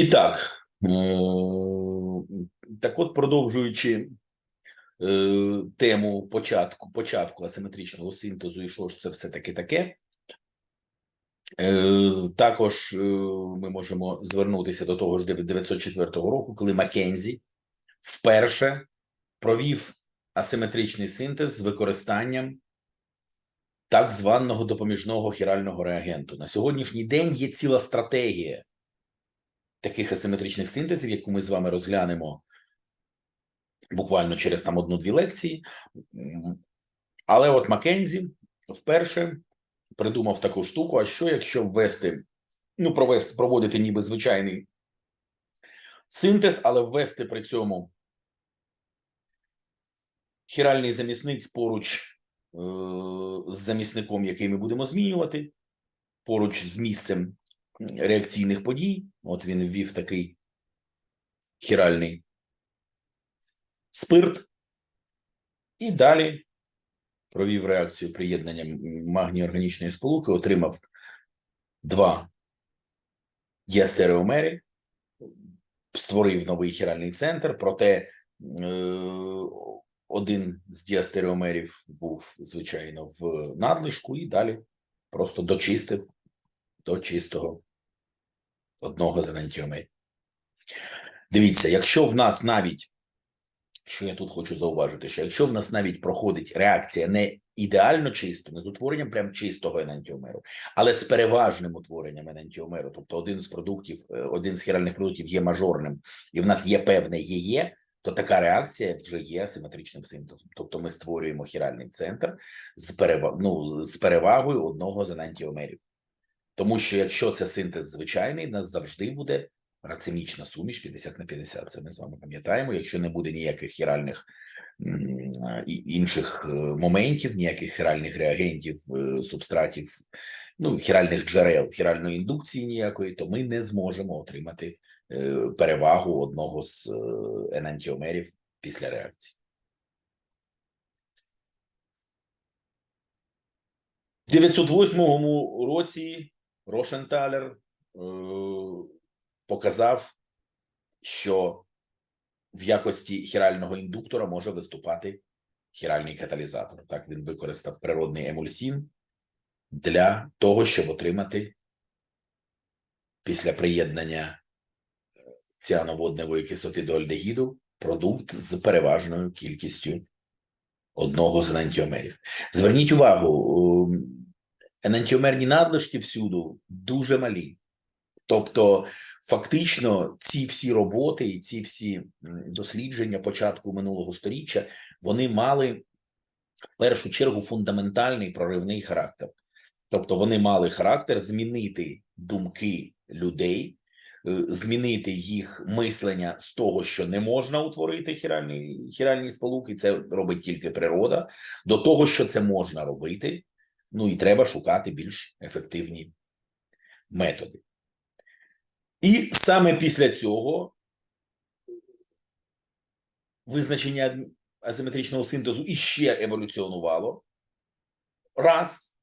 І так, е, так от, продовжуючи е, тему початку, початку асиметричного синтезу, і що ж це все таки таке, е, також ми можемо звернутися до того ж 904 року, коли Маккензі вперше провів асиметричний синтез з використанням так званого допоміжного хірального реагенту. На сьогоднішній день є ціла стратегія таких асиметричних синтезів, яку ми з вами розглянемо буквально через там одну-дві лекції. Але от Маккензі вперше придумав таку штуку: а що, якщо ввести, ну, провести, проводити ніби звичайний синтез, але ввести при цьому хіральний замісник поруч е, з замісником, який ми будемо змінювати, поруч з місцем реакційних подій. От він ввів такий хіральний спирт, і далі провів реакцію приєднання магнію органічної сполуки, отримав два діастереомери, створив новий хіральний центр, проте е, один з діастереомерів був, звичайно, в надлишку, і далі просто дочистив до чистого одного з енантіомерів. Дивіться, якщо в нас навіть, що я тут хочу зауважити, що якщо в нас навіть проходить реакція не ідеально чисто, не з утворенням прям чистого енантіомеру, але з переважним утворенням енантіомеру, тобто один з продуктів, е, один з хіральних продуктів є мажорним, і в нас є певне ЄЄ, то така реакція вже є асиметричним синтезом. Тобто ми створюємо хіральний центр з, переваг... ну, з перевагою одного з енантіомерів. Тому що якщо це синтез звичайний, нас завжди буде рацемічна суміш 50 на 50. Це ми з вами пам'ятаємо. Якщо не буде ніяких хіральних інших е, моментів, ніяких хіральних реагентів, е, субстратів, ну хіральних джерел, хіральної індукції ніякої, то ми не зможемо отримати е, перевагу одного з енантіомерів після реакції. В 908 році Рошенталер е, показав, що в якості хірального індуктора може виступати хіральний каталізатор. Так він використав природний емульсін для того, щоб отримати після приєднання е, ціановодневої кислоти до альдегіду продукт з переважною кількістю одного з енантіомерів. Зверніть увагу, ем, енантіомерні надлишки всюду дуже малі. Тобто, фактично, ці всі роботи і ці всі дослідження початку минулого сторіччя вони мали в першу чергу фундаментальний проривний характер. Тобто, вони мали характер змінити думки людей, е, змінити їх мислення з того, що не можна утворити хіральні, хіральні сполуки, це робить тільки природа, до того, що це можна робити. Ну і треба шукати більш ефективні методи. І саме після цього визначення асиметричного синтезу іще еволюціонувало раз,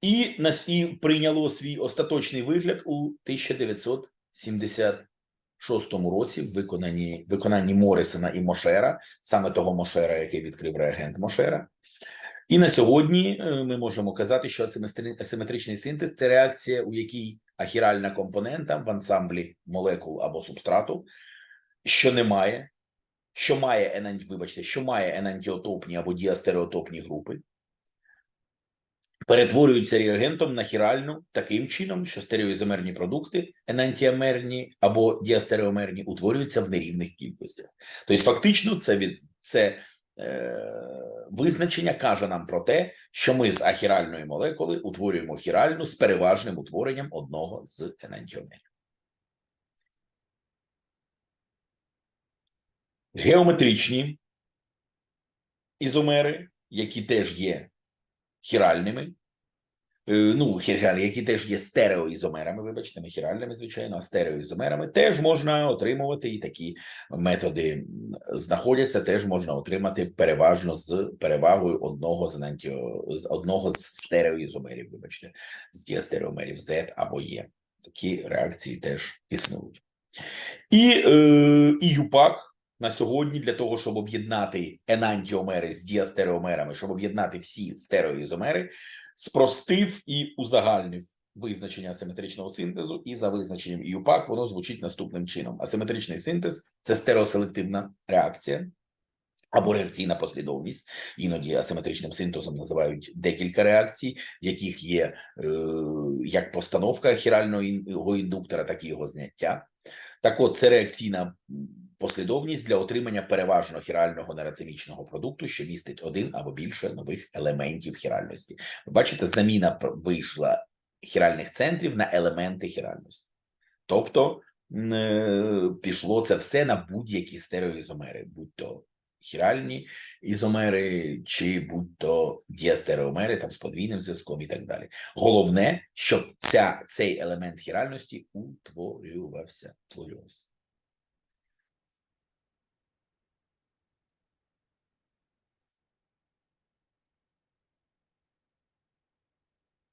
і, і прийняло свій остаточний вигляд у 1976 році в виконанні, виконанні Морисона і Мошера, саме того Мошера, який відкрив реагент Мошера. І на сьогодні е, ми можемо казати, що асиметри- асиметричний синтез це реакція, у якій ахіральна компонента в ансамблі молекул або субстрату, що не має, що має вибачте, що має енантіотопні або діастереотопні групи, перетворюються реагентом на хіральну таким чином, що стереоізомерні продукти, енантіомерні або діастереомерні, утворюються в нерівних кількостях. Тобто, фактично, це від це е, визначення каже нам про те, що ми з ахіральної молекули утворюємо хіральну з переважним утворенням одного з енантіомерів. Геометричні ізомери, які теж є хіральними, ну, хіралі, які теж є стереоізомерами, вибачте, не хіральними, звичайно, а стереоізомерами, теж можна отримувати, і такі методи знаходяться, теж можна отримати переважно з перевагою одного з з одного з стереоізомерів, вибачте, з діастереомерів Z або Е. Такі реакції теж існують. І, е, і ЮПАК на сьогодні для того, щоб об'єднати енантіомери з діастереомерами, щоб об'єднати всі стереоізомери, спростив і узагальнив визначення асиметричного синтезу, і за визначенням ЮПАК воно звучить наступним чином: асиметричний синтез це стереоселективна реакція. Або реакційна послідовність, іноді асиметричним синтезом називають декілька реакцій, в яких є е, як постановка хірального індуктора, так і його зняття. Так, от це реакційна послідовність для отримання переважно хірального нерацемічного продукту, що містить один або більше нових елементів хіральності. Ви бачите, заміна вийшла хіральних центрів на елементи хіральності. Тобто е, пішло це все на будь-які стереоізомери, будь то хіральні ізомери, чи будь то діастереомери там з подвійним зв'язком і так далі. Головне, щоб ця, цей елемент хіральності утворювався. утворювався.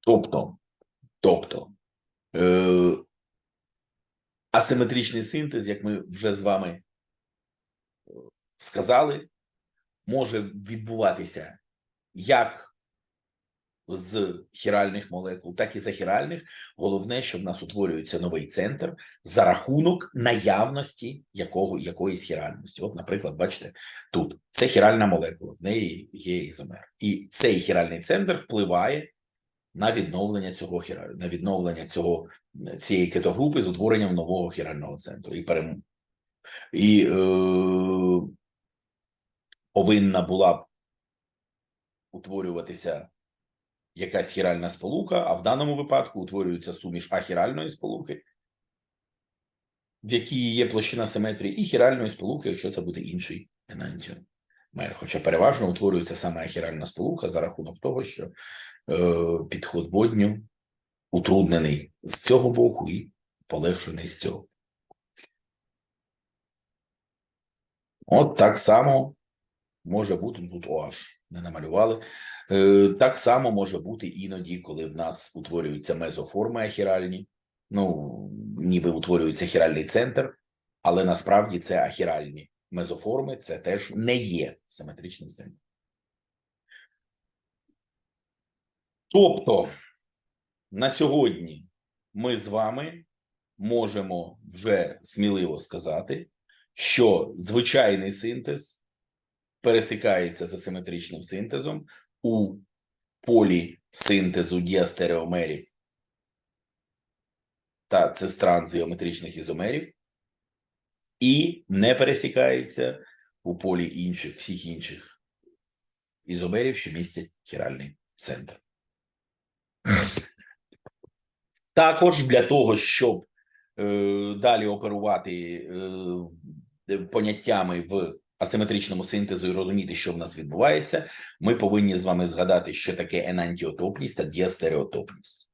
Тобто, тобто е, асиметричний синтез, як ми вже з вами е, сказали, може відбуватися як з хіральних молекул, так і з ахіральних. Головне, що в нас утворюється новий центр за рахунок наявності якого, якоїсь хіральності. От, наприклад, бачите, тут це хіральна молекула, в неї є ізомер. І цей хіральний центр впливає на відновлення цього хіра, на відновлення цього цієї кетогрупи з утворенням нового хірального центру. І перем... і е... повинна була б утворюватися якась хіральна сполука, а в даному випадку утворюється суміш ахіральної сполуки, в якій є площина симетрії, і хіральної сполуки, якщо це буде інший енантіон. Хоча переважно утворюється саме ахіральна сполука за рахунок того, що е, підход водню утруднений з цього боку і полегшений з цього. От так само може бути ну, тут OH не намалювали. Е, так само може бути іноді, коли в нас утворюються мезоформи ахіральні, ну, ніби утворюється хіральний центр, але насправді це ахіральні мезоформи, це теж не є симетричним центром. Тобто на сьогодні ми з вами можемо вже сміливо сказати, що звичайний синтез пересикається з асиметричним синтезом у полі синтезу діастереомерів та цистран з геометричних ізомерів, і не пересікається у полі інших всіх інших ізомерів, що містять хіральний центр. Також для того, щоб е, далі оперувати е, поняттями в асиметричному синтезу і розуміти, що в нас відбувається, ми повинні з вами згадати, що таке енантіотопність та діастереотопність.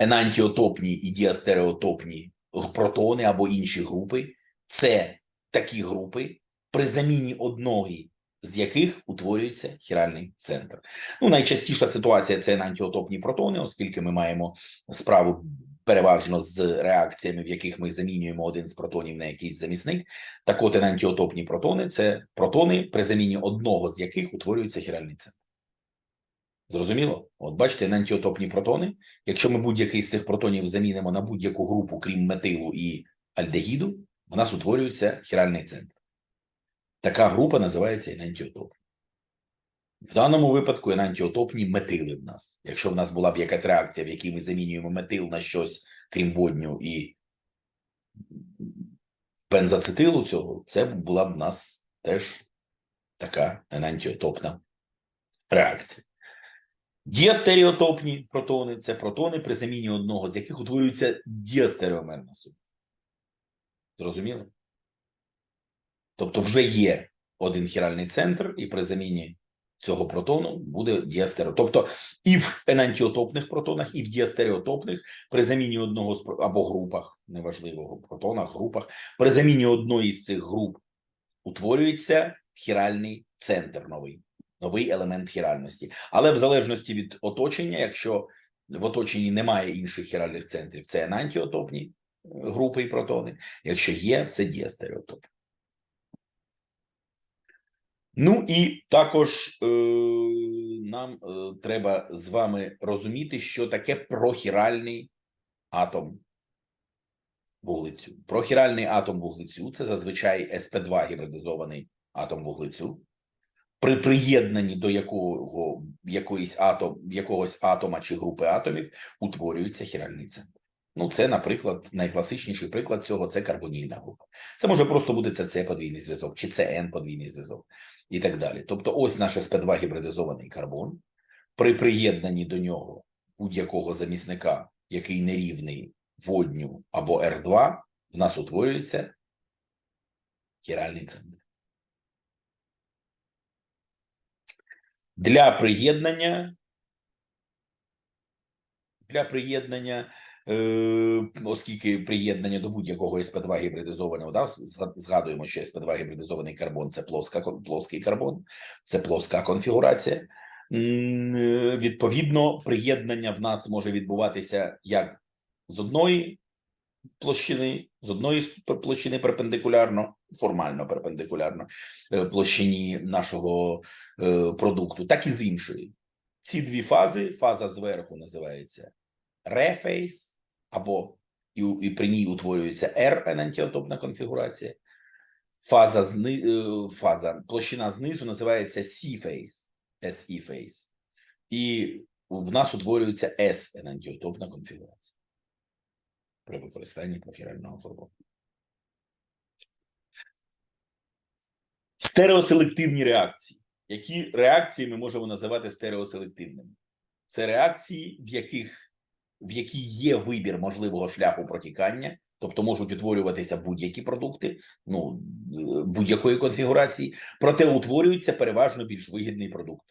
Енантіотопні і діастереотопні протони або інші групи це такі групи, при заміні одної з яких утворюється хіральний центр. Ну, найчастіша ситуація це енантіотопні протони, оскільки ми маємо справу переважно з реакціями, в яких ми замінюємо один з протонів на якийсь замісник. Так от енантіотопні протони це протони, при заміні одного з яких утворюється хіральний центр. Зрозуміло? От бачите, енантіотопні протони. Якщо ми будь-який з цих протонів замінимо на будь-яку групу, крім метилу і альдегіду, у нас утворюється хіральний центр. Така група називається енантіотопні. В даному випадку енантіотопні метили в нас. Якщо в нас була б якась реакція, в якій ми замінюємо метил на щось, крім водню і бензацетилу цього, це була б в нас теж така енантіотопна реакція. Діастереотопні протони це протони, при заміні одного з яких утворюється діастереомерна суміш. Зрозуміло? Тобто вже є один хіральний центр, і при заміні цього протону буде діастерео. Тобто і в енантіотопних протонах, і в діастереотопних при заміні одного з або групах, неважливо, протонах, групах, при заміні одної з цих груп утворюється хіральний центр новий, новий елемент хіральності. Але в залежності від оточення, якщо в оточенні немає інших хіральних центрів, це енантіотопні групи і протони. Якщо є, це діастереотоп. Ну і також е, нам е, треба з вами розуміти, що таке прохіральний атом вуглецю. Прохіральний атом вуглецю це зазвичай СП2 гібридизований атом вуглецю. При приєднанні до якого якоїсь атом, якогось атома чи групи атомів утворюється хіральний центр. Ну, це, наприклад, найкласичніший приклад цього це карбонільна група. Це може просто бути ЦЦ подвійний зв'язок, чи ЦН подвійний зв'язок, і так далі. Тобто, ось наш СП2 гібридизований карбон. При приєднанні до нього будь-якого замісника, який нерівний водню або Р2, в нас утворюється хіральний центр. Для приєднання для приєднання, оскільки приєднання до будь-якого СП2 гібридизованого, да, зга- згадуємо, що СП2 гібридизований карбон це плоска, плоский карбон, це плоска конфігурація. Е, Відповідно, приєднання в нас може відбуватися як з одної площини, з одної площини перпендикулярно, формально перпендикулярно е, площині нашого е, продукту, так і з іншої. Ці дві фази, фаза зверху називається рефейс, або і, і при ній утворюється R енантіотопна конфігурація. Фаза зни, е, фаза, площина знизу називається C-phase, SE phase. І в нас утворюється S енантіотопна конфігурація при використанні прохірального фургону. Стереоселективні реакції. Які реакції ми можемо називати стереоселективними? Це реакції, в яких в якій є вибір можливого шляху протікання, тобто можуть утворюватися будь-які продукти, ну е, будь-якої конфігурації, проте утворюється переважно більш вигідний продукт.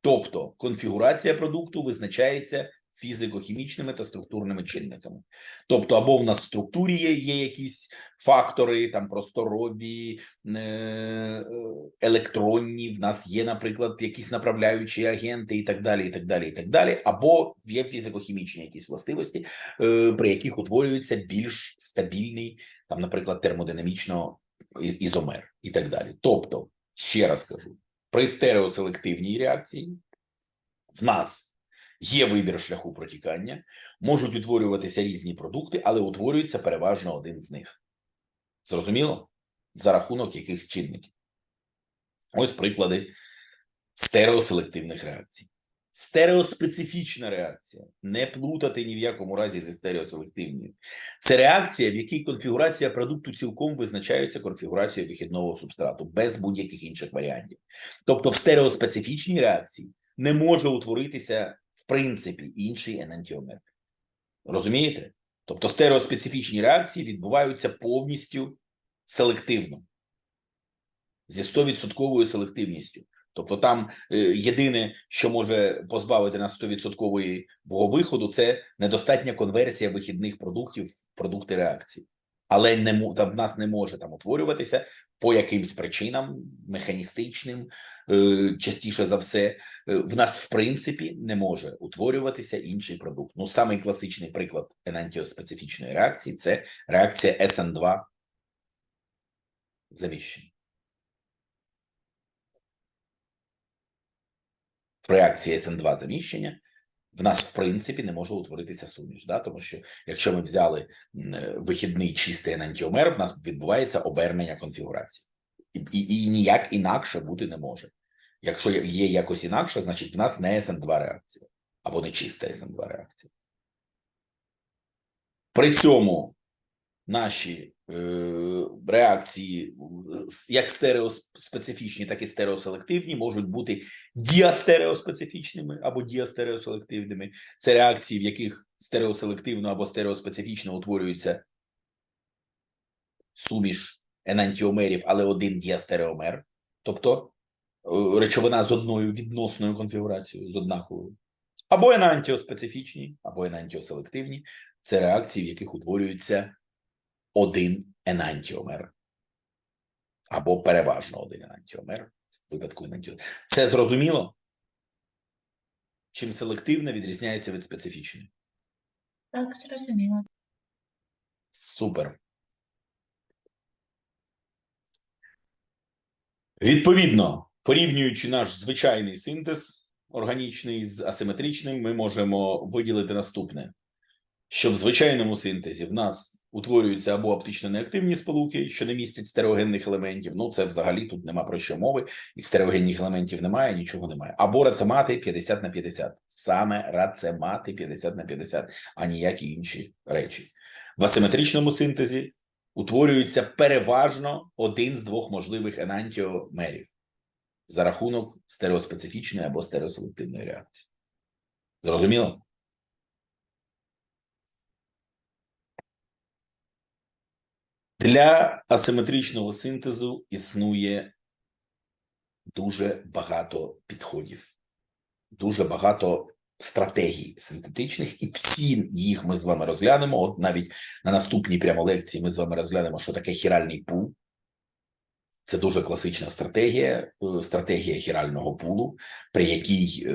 Тобто конфігурація продукту визначається фізико-хімічними та структурними чинниками. Тобто, або в нас в структурі є, є якісь фактори, там просторові, е, е, електронні, в нас є, наприклад, якісь направляючі агенти і так далі, і так далі, і так далі, або є фізико-хімічні якісь властивості, е, при яких утворюється більш стабільний, там, наприклад, термодинамічно ізомер і так далі. Тобто, ще раз кажу, при стереоселективній реакції в нас є вибір шляху протікання, можуть утворюватися різні продукти, але утворюється переважно один з них. Зрозуміло? За рахунок яких чинників. Ось приклади стереоселективних реакцій. Стереоспецифічна реакція. Не плутати ні в якому разі зі стереоселективною. Це реакція, в якій конфігурація продукту цілком визначається конфігурацією вихідного субстрату, без будь-яких інших варіантів. Тобто, в стереоспецифічній реакції не може утворитися в принципі інший енантіомер. Розумієте? Тобто стереоспецифічні реакції відбуваються повністю селективно, зі 100% селективністю. Тобто там е, єдине, що може позбавити нас 100% виходу, це недостатня конверсія вихідних продуктів в продукти реакції. Але не там в нас не може там утворюватися по якимсь причинам механістичним, е, частіше за все, е, в нас в принципі не може утворюватися інший продукт. Ну, самий класичний приклад енантіоспецифічної реакції це реакція SN2 заміщення. В реакції SN2 заміщення в нас в принципі не може утворитися суміш, да? тому що якщо ми взяли е, вихідний чистий енантіомер, в нас відбувається обернення конфігурації. І, і, і ніяк інакше бути не може. Якщо є- якось інакше, значить в нас не SN2 реакція або не чиста SN2 реакція. При цьому наші реакції, е, як стереоспецифічні, так і стереоселективні, можуть бути діастереоспецифічними або діастереоселективними. Це реакції, в яких стереоселективно або стереоспецифічно утворюється суміш енантіомерів, але один діастереомер, тобто е, речовина з одною відносною конфігурацією, з однаковою. Або енантіоспецифічні, або енантіоселективні. Це реакції, в яких утворюється один енантіомер. Або переважно один енантіомер в випадку енантіомер. Це зрозуміло? Чим селективне відрізняється від специфічної? Так, зрозуміло. Супер. Відповідно, порівнюючи наш звичайний синтез органічний з асиметричним, ми можемо виділити наступне: що в звичайному синтезі в нас утворюються або оптично неактивні сполуки, що не містять стереогенних елементів. Ну, це взагалі тут нема про що мови. Їх стереогенних елементів немає, нічого немає. Або рацемати 50 на 50. Саме рацемати 50 на 50, а ніякі інші речі. В асиметричному синтезі утворюється переважно один з двох можливих енантіомерів за рахунок стереоспецифічної або стереоселективної реакції. Зрозуміло? Для асиметричного синтезу існує дуже багато підходів, дуже багато стратегій синтетичних, і всі їх ми з вами розглянемо. От навіть на наступній прямо лекції ми з вами розглянемо, що таке хіральний пул. Це дуже класична стратегія, е, стратегія хірального пулу, при якій е,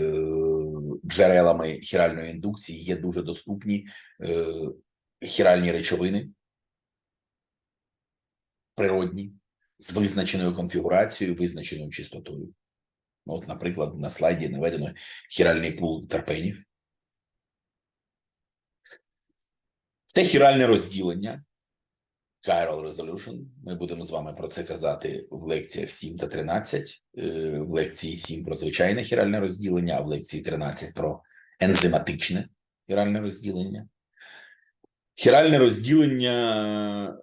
джерелами хіральної індукції є дуже доступні е, хіральні речовини, природні, з визначеною конфігурацією, визначеною чистотою. От, наприклад, на слайді наведено хіральний пул терпенів. Це хіральне розділення. Chiral Resolution. Ми будемо з вами про це казати в лекціях 7 та 13. Е, В лекції 7 про звичайне хіральне розділення, а в лекції 13 про ензиматичне хіральне розділення. Хіральне розділення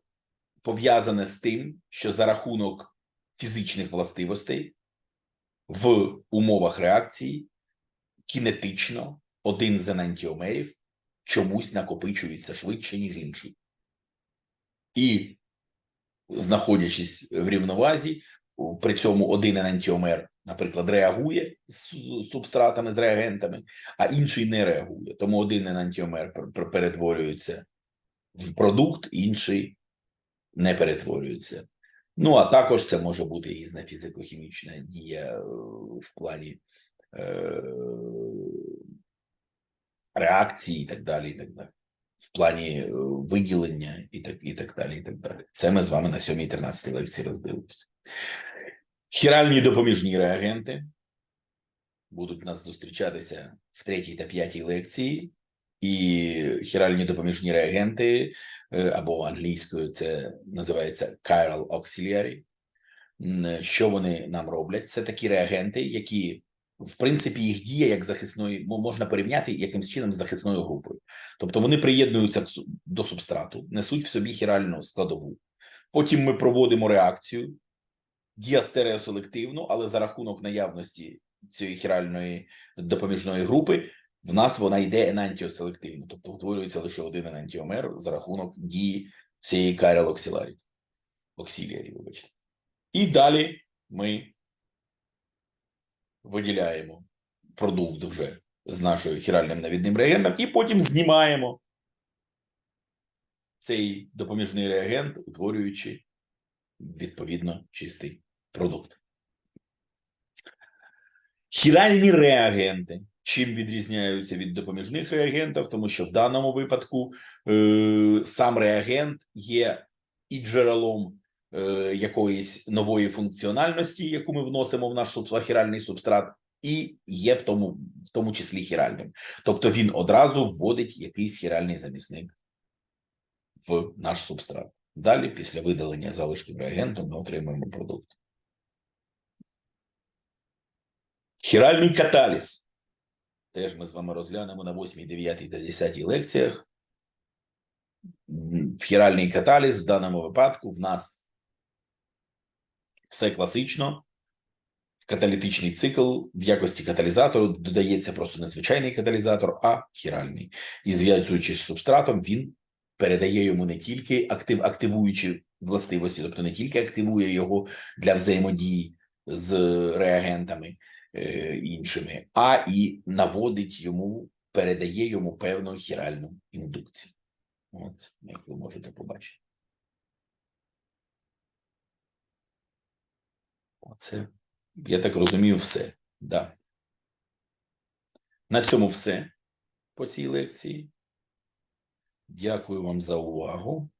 пов'язане з тим, що за рахунок фізичних властивостей в умовах реакції кінетично один з енантіомерів чомусь накопичується швидше, ніж інший. І, знаходячись в рівновазі, при цьому один енантіомер, наприклад, реагує з субстратами, з реагентами, а інший не реагує. Тому один енантіомер пер- пер- перетворюється в продукт, інший не перетворюється. Ну, а також це може бути різна фізико-хімічна дія е, в плані е, реакції і так далі, і так далі. В плані е, виділення і так, і так далі, і так далі. Це ми з вами на 7 13 лекції роздивимося. Хіральні допоміжні реагенти будуть нас зустрічатися в третій та п'ятій лекції, і хіральні допоміжні реагенти е, або англійською це називається chiral auxiliary. Що вони нам роблять? Це такі реагенти, які в принципі їх дія як захисної мо- можна порівняти якимсь чином з захисною групою. Тобто вони приєднуються до субстрату, несуть в собі хіральну складову. Потім ми проводимо реакцію діастереоселективну, але за рахунок наявності цієї хіральної допоміжної групи в нас вона йде енантіоселективно, тобто утворюється лише один енантіомер за рахунок дії цієї Auxiliary. Auxiliary, вибачте. І далі ми виділяємо продукт вже з нашою хіральним навідним реагентом, і потім знімаємо цей допоміжний реагент, утворюючи відповідно чистий продукт. Хіральні реагенти. Чим відрізняються від допоміжних реагентів, тому що в даному випадку е, сам реагент є і джерелом е, якоїсь нової функціональності, яку ми вносимо в наш субстрат, хіральний субстрат, і є в тому, в тому числі хіральним. Тобто він одразу вводить якийсь хіральний замісник в наш субстрат. Далі, після видалення залишків реагенту, ми отримуємо продукт. Хіральний каталіз. Теж ми з вами розглянемо на 8, 9 та 10 лекціях. Хіральний каталіз в даному випадку в нас все класично. Каталітичний цикл в якості каталізатору додається просто не звичайний каталізатор, а хіральний. І зв'язуючись з субстратом, він передає йому не тільки актив, активуючі властивості, тобто не тільки активує його для взаємодії з реагентами е, іншими, а і наводить йому, передає йому певну хіральну індукцію. От, як ви можете побачити. Оце, я так розумію, все. Да. На цьому все по цій лекції. Дякую вам за увагу.